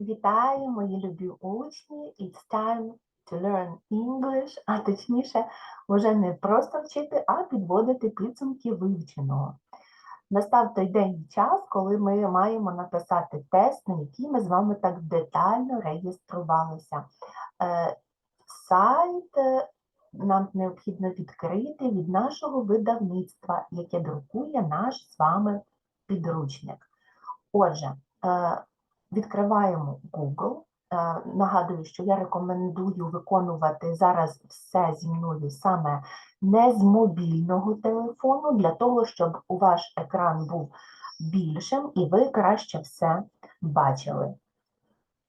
Вітаю, мої любі учні! It's time to learn English, а точніше, вже не просто вчити, а підводити підсумки вивченого. Настав той день і час, коли ми маємо написати тест, на який ми з вами так детально реєструвалися. Е, Сайт е, нам необхідно відкрити від нашого видавництва, яке друкує наш з вами підручник. Отже, е, відкриваємо Google. Е, Нагадую, що я рекомендую виконувати зараз все зі мною саме не з мобільного телефону, для того, щоб у ваш екран був більшим і ви краще все бачили.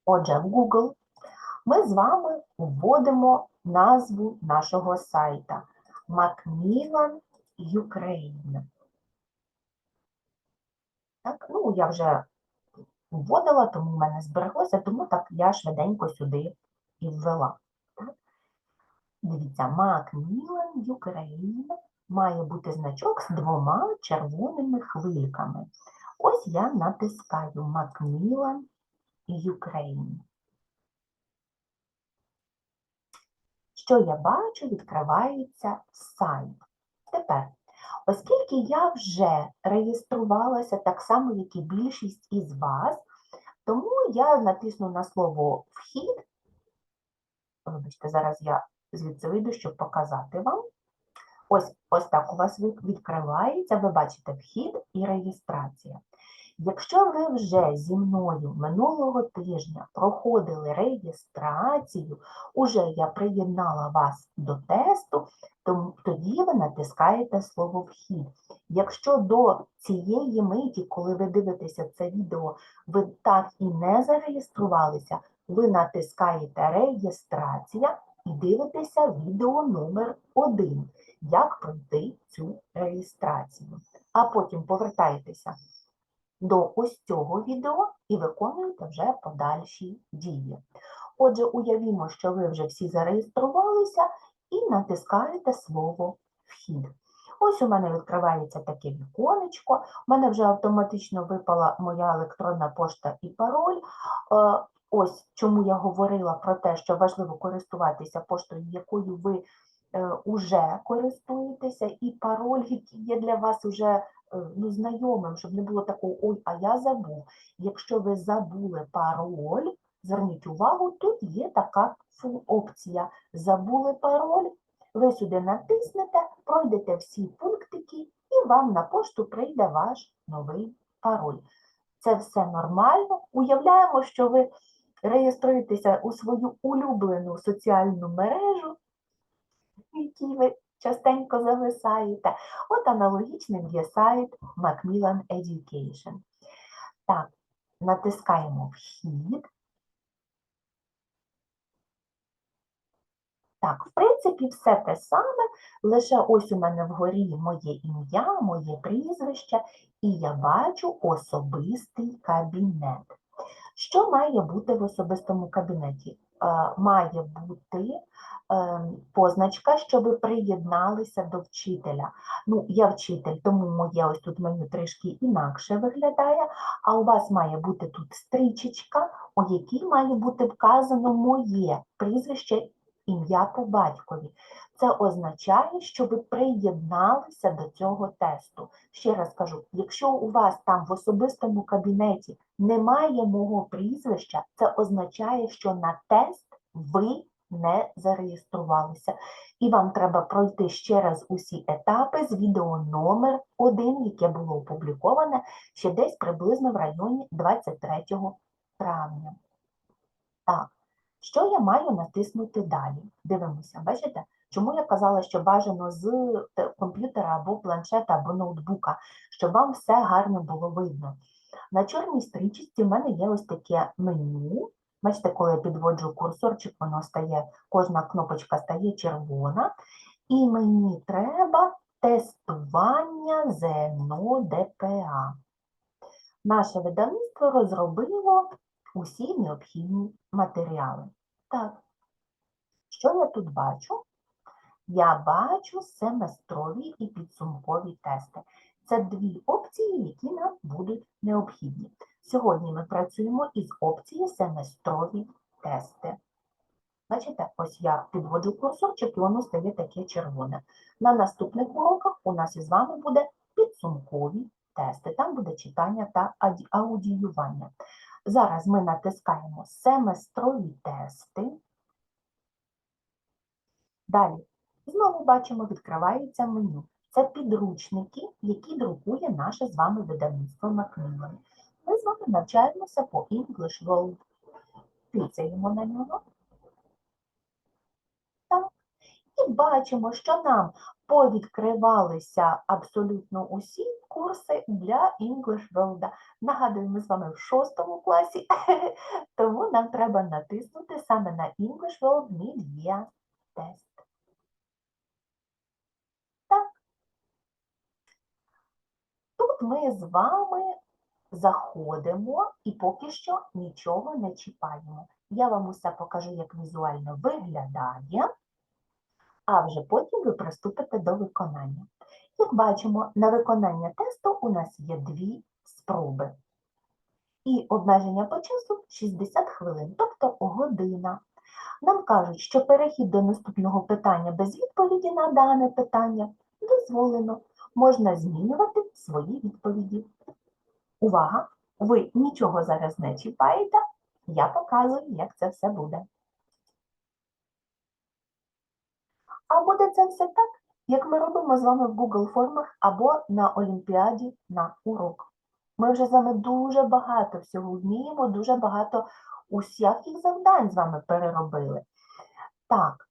Отже, в Google ми з вами вводимо назву нашого сайта Macmillan Ukraine. Так, ну, я вже вводила, тому в мене збереглося, тому так я швиденько сюди і ввела. Так? Дивіться, Macmillan Ukraine має бути значок з двома червоними хвильками. Ось я натискаю Macmillan Ukraine. Що я бачу, відкривається сайт. Тепер, оскільки я вже реєструвалася так само, як і більшість із вас, тому я натисну на слово вхід. Вибачте, зараз я звідси вийду, щоб показати вам. Ось, ось так у вас відкривається, ви бачите вхід і реєстрація. Якщо ви вже зі мною минулого тижня проходили реєстрацію, уже я приєднала вас до тесту, то тоді ви натискаєте слово вхід. Якщо до цієї миті, коли ви дивитеся це відео, ви так і не зареєструвалися, ви натискаєте реєстрація і дивитеся відео номер 1 як пройти цю реєстрацію. А потім повертаєтеся до ось цього відео і виконуєте вже подальші дії. Отже, уявімо, що ви вже всі зареєструвалися і натискаєте слово вхід. Ось у мене відкривається таке віконечко, у мене вже автоматично випала моя електронна пошта і пароль. Е, Ось чому я говорила про те, що важливо користуватися поштою, якою ви е, уже користуєтеся, і пароль, який є для вас уже е, ну, знайомим, щоб не було такого ой, а я забув. Якщо ви забули пароль, зверніть увагу, тут є така опція Забули пароль. Ви сюди натиснете, пройдете всі пунктики, і вам на пошту прийде ваш новий пароль. Це все нормально. Уявляємо, що ви реєструєтеся у свою улюблену соціальну мережу, в якій ви частенько зависаєте. От аналогічним є сайт Macmillan Education. Так, натискаємо вхід. Так, в принципі, все те саме, лише ось у мене вгорі моє ім'я, моє прізвище, і я бачу особистий кабінет. Що має бути в особистому кабінеті? Е, Має бути позначка, що ви приєдналися до вчителя. Ну, я вчитель, тому моє ось тут меню трішки інакше виглядає, а у вас має бути тут стрічечка, у якій має бути вказано моє прізвище, ім'я по батькові. Це означає, що ви приєдналися до цього тесту. Ще раз кажу, якщо у вас там в особистому кабінеті немає мого прізвища, це означає, що на тест ви не зареєструвалися. І вам треба пройти ще раз усі етапи з відео номер 1, яке було опубліковане ще десь приблизно в районі 23 травня. Так, що я маю натиснути далі? Дивимося, бачите? Чому я казала, що бажано з комп'ютера або планшета, або ноутбука, щоб вам все гарно було видно. На чорній стрічці в мене є ось таке меню. Бачите, коли я підводжу курсорчик, воно стає, кожна кнопочка стає червона. І мені треба тестування ЗНО ДПА. Наше видавництво розробило усі необхідні матеріали. Так, що я тут бачу? Я бачу семестрові і підсумкові тести. Це дві опції, які нам будуть необхідні. Сьогодні ми працюємо із опцією семестрові тести. Бачите, ось я підводжу курсорчик, і воно стає таке червоне. На наступних уроках у нас із вами буде підсумкові тести. Там буде читання та аудіювання. Зараз ми натискаємо семестрові тести. Далі. Знову бачимо, відкривається меню. Це підручники, які друкує наше з вами видавництво Macmillan. Ми з вами навчаємося по English World. Тицяємо на нього. Так. І бачимо, що нам повідкривалися абсолютно усі курси для English World. Нагадую, ми з вами в шостому класі, тому нам треба натиснути саме на English World Mid-Year Test. Ми з вами заходимо і поки що нічого не чіпаємо. Я вам усе покажу, як візуально виглядає, а вже потім ви приступите до виконання. Як бачимо, на виконання тесту у нас є дві спроби. І обмеження по часу 60 хвилин, тобто година. Нам кажуть, що перехід до наступного питання без відповіді на дане питання дозволено можна змінювати свої відповіді. Увага! Ви нічого зараз не чіпаєте, я показую, як це все буде. А буде це все так, як ми робимо з вами в Google формах або на Олімпіаді на урок. Ми вже з вами дуже багато всього вміємо, дуже багато усяких завдань з вами переробили. Так,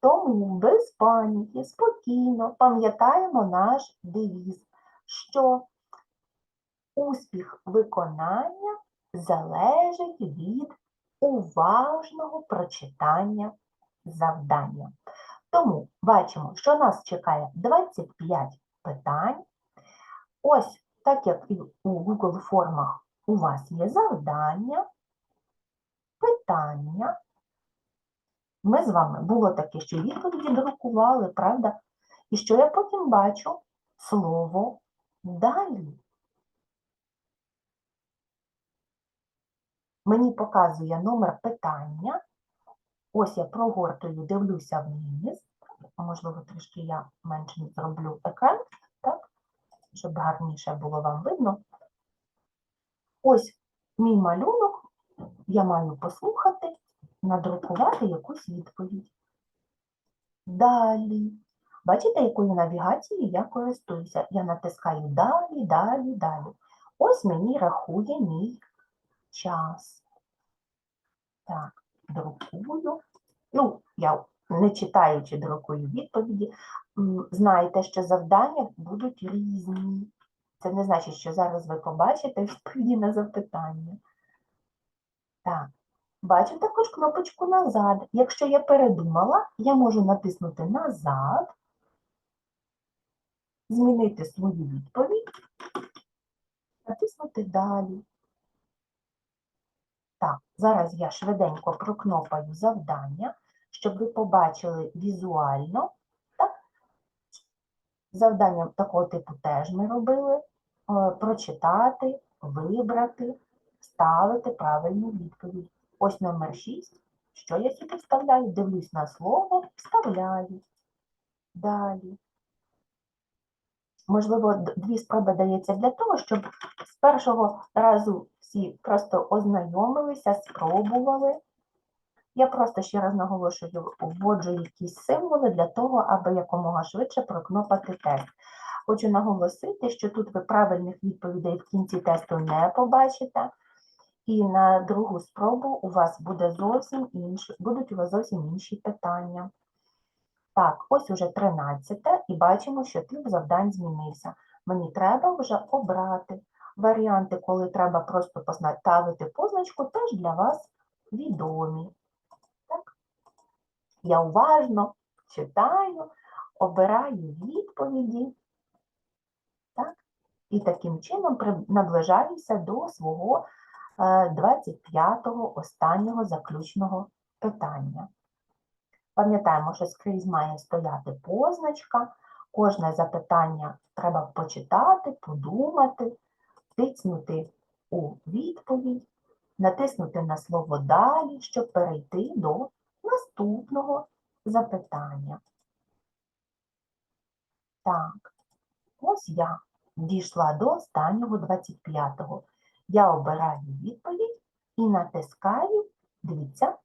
тому без паніки, спокійно пам'ятаємо наш девіз, що успіх виконання залежить від уважного прочитання завдання. Тому бачимо, що нас чекає 25 питань. Ось так як і у Google формах у вас є завдання, питання. Ми з вами було таке, що відповіді друкували, правда? І що я потім бачу? Слово далі. Мені показує номер питання. Ось я прогортую, дивлюся вниз. Можливо, трішки я менше зроблю екран, так? Щоб гарніше було вам видно. Ось мій малюнок, я маю послухати, надрукувати якусь відповідь. Далі. Бачите, якою навігацією я користуюся? Я натискаю далі, далі, далі. Ось мені рахує мій час. Так, друкую. Ну, я не читаючи друкую відповіді, знаєте, що завдання будуть різні. Це не значить, що зараз ви побачите відповіді на запитання. Так, бачу також кнопочку назад. Якщо я передумала, я можу натиснути назад, змінити свою відповідь, натиснути далі. Так, зараз я швиденько прокнопаю завдання, щоб ви побачили візуально. Так? Завдання такого типу теж ми робили. Е, Прочитати, вибрати, вставити правильну відповідь. Ось номер 6. Що я сюди вставляю? Дивлюсь на слово, вставляю. Далі. Можливо, дві спроби дається для того, щоб з першого разу всі просто ознайомилися, спробували. Я просто ще раз наголошую, вводжу якісь символи для того, аби якомога швидше прокнопати тест. Хочу наголосити, що тут ви правильних відповідей в кінці тесту не побачите, і на другу спробу у вас буде зовсім інші, будуть у вас зовсім інші питання. Так, ось уже 13 і бачимо, що тип завдань змінився. Мені треба вже обрати. Варіанти, коли треба просто поставити позначку, теж для вас відомі. Так? Я уважно читаю, обираю відповіді. Так? І таким чином наближаюся до свого е, 25-го останнього заключного питання. Пам'ятаємо, що скрізь має стояти позначка, кожне запитання треба почитати, подумати, тицнути у відповідь, натиснути на слово далі, щоб перейти до наступного запитання. Так, ось я дійшла до останнього 25-го. Я обираю відповідь і натискаю, дивіться,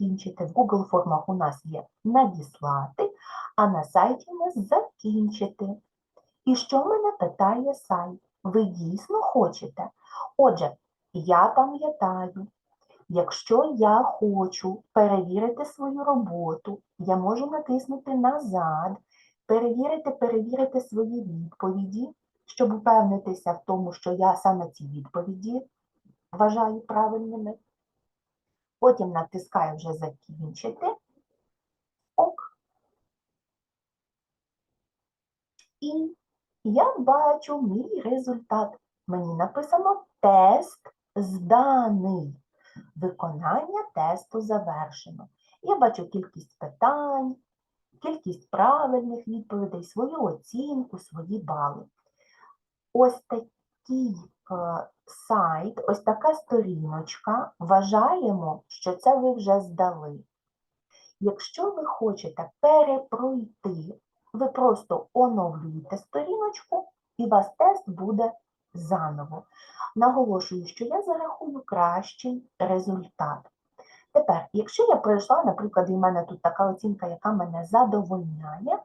закінчити. В Google формах у нас є надіслати, а на сайті у нас закінчити. І що мене питає сайт? Ви дійсно хочете? Отже, я пам'ятаю, якщо я хочу перевірити свою роботу, я можу натиснути назад, перевірити, перевірити свої відповіді, щоб упевнитися в тому, що я саме ці відповіді вважаю правильними. Потім натискаю вже закінчити. Ок. І я бачу мій результат. Мені написано тест зданий. Виконання тесту завершено. Я бачу кількість питань, кількість правильних відповідей, свою оцінку, свої бали. Ось такий е, сайт, ось така сторіночка. Вважаємо, що це ви вже здали. Якщо ви хочете перепройти, ви просто оновлюєте сторіночку і у вас тест буде заново. Наголошую, що я зарахую кращий результат. Тепер, якщо я пройшла, наприклад, і в мене тут така оцінка, яка мене задовольняє,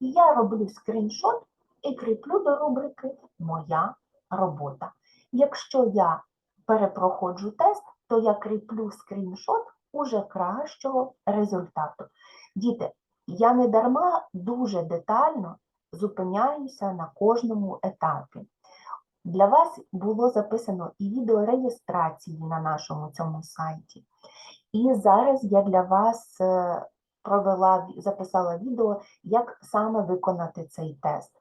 я роблю скріншот і кріплю до рубрики Моя робота. Якщо я перепроходжу тест, то я кріплю скріншот уже кращого результату. Діти, я не дарма дуже детально зупиняюся на кожному етапі. Для вас було записано і відео реєстрації на нашому цьому сайті. І зараз я для вас е, провела, записала відео, як саме виконати цей тест.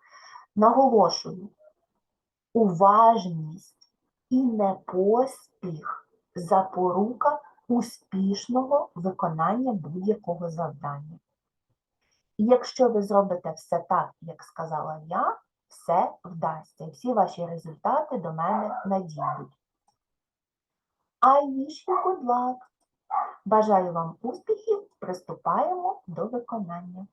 Наголошую, уважність і непоспіх запорука успішного виконання будь-якого завдання. Якщо ви зробите все так, як сказала я, все вдасться, і всі ваші результати до мене надійдуть. I wish you! Бажаю вам успіхів, приступаємо до виконання.